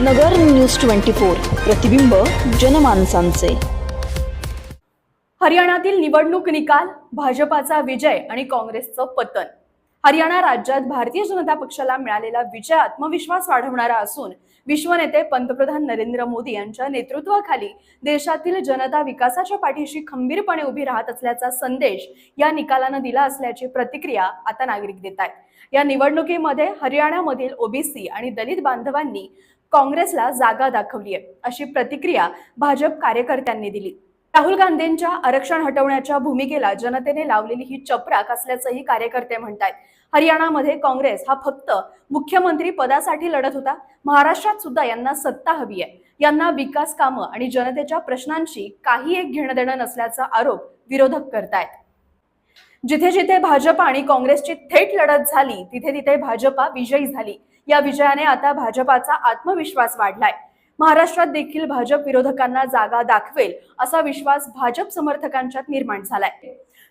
नगर news twenty four प्रतिबिंब जनमानसांचे. हरियाणातील निवडणूक निकाल भाजपाचा विजय आणि काँग्रेसचं पतन. हरियाणा राज्यात भारतीय जनता पक्षाला मिळालेला विजय आत्मविश्वास वाढवणारा असून विश्वनेते पंतप्रधान नरेंद्र मोदी यांच्या नेतृत्वाखाली देशातील जनता विकासाच्या पाठीशी खंबीरपणे उभी राहत असल्याचा संदेश या निकालानं दिला असल्याची प्रतिक्रिया आता नागरिक देत आहेत. या निवडणुकीमध्ये हरियाणामधील ओबीसी आणि दलित बांधवांनी काँग्रेसला जागा दाखवली आहे अशी प्रतिक्रिया भाजप कार्यकर्त्यांनी दिली. राहुल गांधींच्या आरक्षण हटवण्याच्या भूमिकेला जनतेने लावलेली ही चपराक असल्याचंही कार्यकर्ते म्हणतात हरियाणामध्ये काँग्रेस हा फक्त मुख्यमंत्री पदासाठी लढत होता महाराष्ट्रात सुद्धा यांना सत्ता हवी आहे. यांना विकास कामं आणि जनतेच्या प्रश्नांशी काही एक घेणं देणं नसल्याचा आरोप विरोधक करतायत. जिथे जिथे भाजप आणि काँग्रेसची थेट लढत झाली तिथे तिथे भाजपा विजयी झाली. या विजयाने आता भाजपाचा आत्मविश्वास वाढलाय. महाराष्ट्रात देखील भाजप विरोधकांना जागा दाखवेल असा विश्वास भाजप समर्थकांच्यात निर्माण झालाय.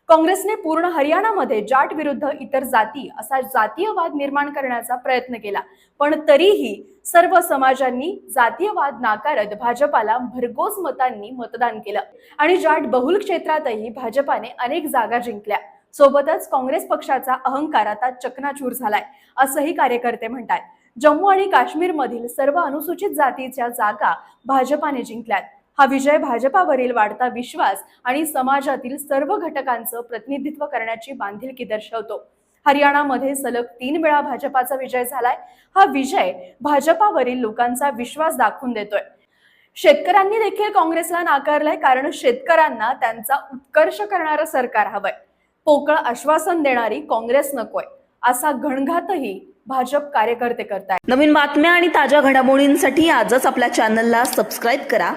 काँग्रेसने पूर्ण हरियाणामध्ये जाट विरुद्ध इतर जाती असा जातीयवाद निर्माण करण्याचा प्रयत्न केला. पण तरीही सर्व समाजांनी जातीयवाद नाकारत भाजपाला भरघोस मतांनी मतदान केलं आणि जाट बहुल क्षेत्रातही भाजपाने अनेक जागा जिंकल्या. सोबतच काँग्रेस पक्षाचा अहंकार आता चकनाचूर झालाय असंही कार्यकर्ते म्हणतात जम्मू आणि काश्मीरमधील सर्व अनुसूचित जातीच्या जागा भाजपाने जिंकल्यात. हा विजय भाजपावरील वाढता विश्वास आणि समाजातील सर्व घटकांचं प्रतिनिधित्व करण्याची बांधिलकी दर्शवतो. हरियाणामध्ये सलग तीन वेळा भाजपाचा विजय झालाय. हा विजय भाजपावरील लोकांचा विश्वास दाखवून देतोय. शेतकऱ्यांनी देखील काँग्रेसला नाकारलंय कारण शेतकऱ्यांना त्यांचा उत्कर्ष करणारं सरकार हवंय. पोकळ आश्वासन देणारी काँग्रेस नकोय. असा घणघातही भाजप कार्यकर्ते करतायत. नवीन बातम्या आणि ताज्या घडामोडींसाठी आजच आपल्या चॅनलला सबस्क्राईब करा.